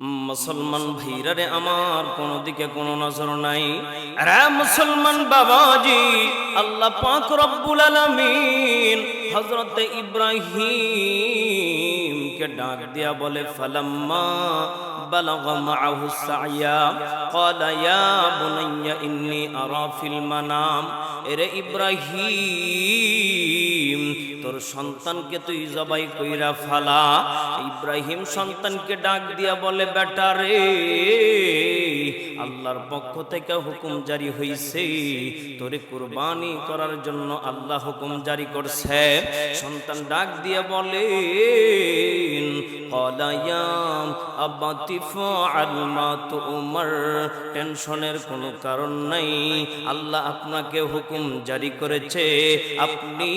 মুসলমান ভাইরারে আমার কোন দিকে কোন নজর নাই। আরে মুসলমান বাবাজি, আল্লাহ পাক রব্বুল আলামিন হযরত ইব্রাহিম কে ডাক দিয়া বলে, ফালাম্মা বালাগা মাআহু সাইয়া ক্বালা ইয়া বুনাইয়া ইন্নী আরা ফিল মানাম। এরে ইব্রাহিম তোর সন্তানকে তুই জবাই কইরা ফালা। ইব্রাহিম সন্তানকে ডাক দিয়া বলে, বেটা রে, আল্লাহর পক্ষ থেকে হুকুম জারি হইছে। তোরে কুরবানি করার জন্য আল্লাহ হুকুম জারি করছে। সন্তান ডাক দিয়া বলে উমর টেনশনের কোনো কারণ নাই। আল্লাহ আপনাকে হুকুম জারি করেছে, আপনি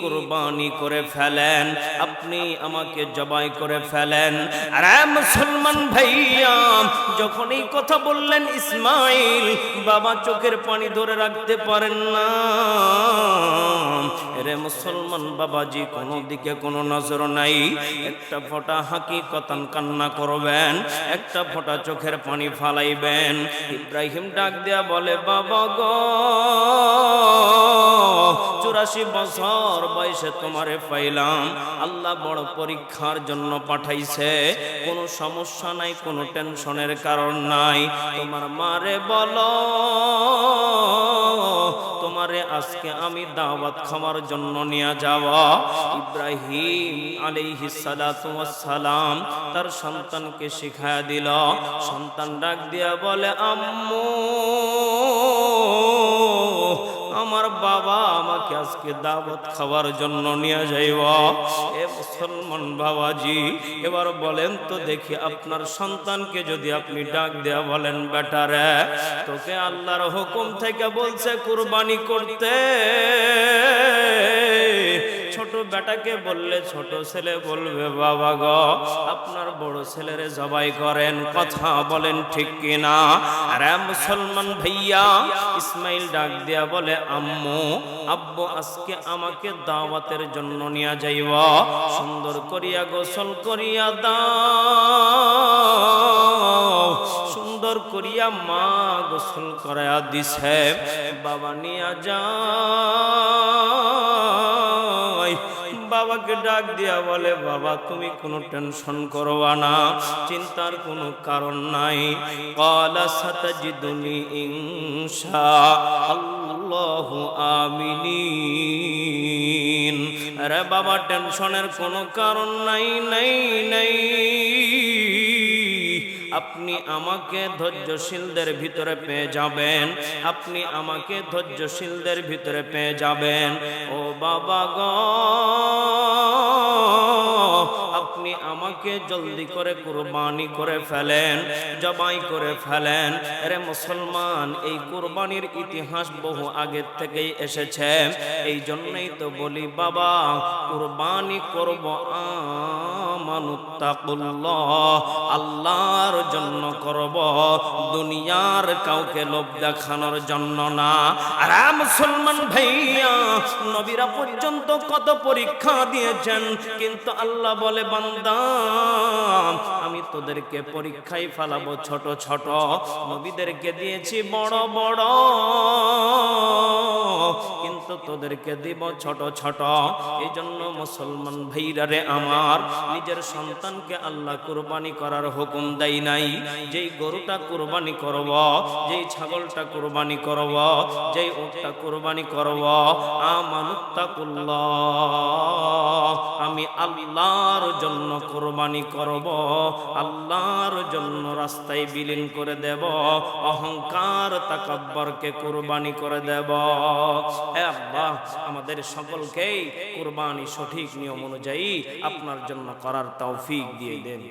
কুরবানি করে ফেলেন, আপনি আমাকে জবাই করে ফেলেন। আরে মুসলমান ভাইয়া, যখন এই কথা বললেন ইসমাইল, বাবা চোখের পানি ধরে রাখতে পারেন না। মুসলমান বাবাজি, কোনো দিকে কোনো নজর নাই। একটা ফোঁটা হাঁকি কতান কান্না করবেন, একটা ফোঁটা চোখের পানি ফালাইবেন। ইব্রাহিম ডাক দেয়া বলে, বাবা গো, চুরাশি বছর বয়সে তোমারে পাইলাম। আল্লাহ বড় পরীক্ষার জন্য পাঠাইছে। কোনো সমস্যা নাই, কোনো টেনশনের কারণ নাই। তোমার মারে বলো তোমারে আজকে আমি দাওয়াত খাওয়ার জন্য নিয়ে যাওয়া ইব্রাহিম আলাইহি সালাম তার সন্তানকে শিখায় দিল। সন্তান ডাক দিয়া বলে, আম্মু আমাকে আজকে দাওয়াত খাওয়ার জন্য নিয়ে যাইব। এ মুসলমান বাবাজি, এবার বলেন তো দেখি আপনার সন্তানকে যদি আপনি ডাক দেয়া বলেন, বেটারে, তোকে আল্লাহর হুকুম থেকে বলছে কুরবানি করতে। বেটাকে বললে, ছোট ছেলে বলবে, বাবা গো, আপনার বড় ছেলেরে জবাই করেন, কথা বলেন ঠিক কিনা? আরে মুসলমান ভাইয়া ইসমাইল ডাক দিয়া বলে, আম্মু, আব্বু আজকে আমাকে দাওয়াতের জন্য নিয়ে যাইব। সুন্দর করিয়া গোসল করিয়া দাও। সুন্দর করিয়া মা গোসল করায়া দিছে। বাবা নিয়া যায় বাবাকে ডাক দিয়া বলে, বাবা, তুমি কোনো টেনশন করবা না, চিন্তার কোনো কারণ নাই। কলা সাতাজি তুমি ইংসা আল্লাহ আমিনিন। আরে বাবা, টেনশনের কোনো কারণ নাই নাই নাই। আপনি আমাকে ধৈর্যশীলদের ভিতরে পেয়ে যাবেন। আপনি আমাকে ধৈর্যশীলদের ভিতরে পেয়ে যাবেন। ও বাবা গ, আপনি আমাকে জলদি করে কুরবানি করে ফেলেন, জবাই করে ফেলেন। আরে মুসলমান, এই কুরবানির ইতিহাস বহু আগের থেকেই এসেছে। এই জন্যই তো বলি, বাবা, কুরবানি করব আল্লাহর জন্য করব, দুনিয়ার কাউকে লোভ দেখানোর জন্য না। আর মুসলমান ভাইয়া, নবীরা পর্যন্ত কত পরীক্ষা দিয়েছেন, কিন্তু আল্লাহ বলে, বান্দা, আমি তোদেরকে পরীক্ষায় ফালাবো ছোট ছোট, নবীদেরকে দিয়েছি বড় বড়। কিন্তু তোদেরকে দিব ছোট ছোট। এই জন্য মুসলমান ভাইরা রে আমার, নিজের সন্তানকে আল্লাহ কুরবানি করার হুকুম দেয় নাই। যেই গরুটা কুরবানি করব, যেই ছাগলটা কুরবানি করব, যেই উটটা কুরবানি করব, আমানুত্তাকুল্লাহ, আমি আল্লাহর জন্য কুরবানি করব, আল্লাহর জন্য রাস্তায় বিলীন করে দেব, অহংকার তাকাব্বরকে কুরবানি করে দেব। হে আল্লাহ আমাদের সকলকেই কুরবানি সঠিক নিয়ম অনুযায়ী আপনার জন্য করার তৌফিক দিয়ে দেন।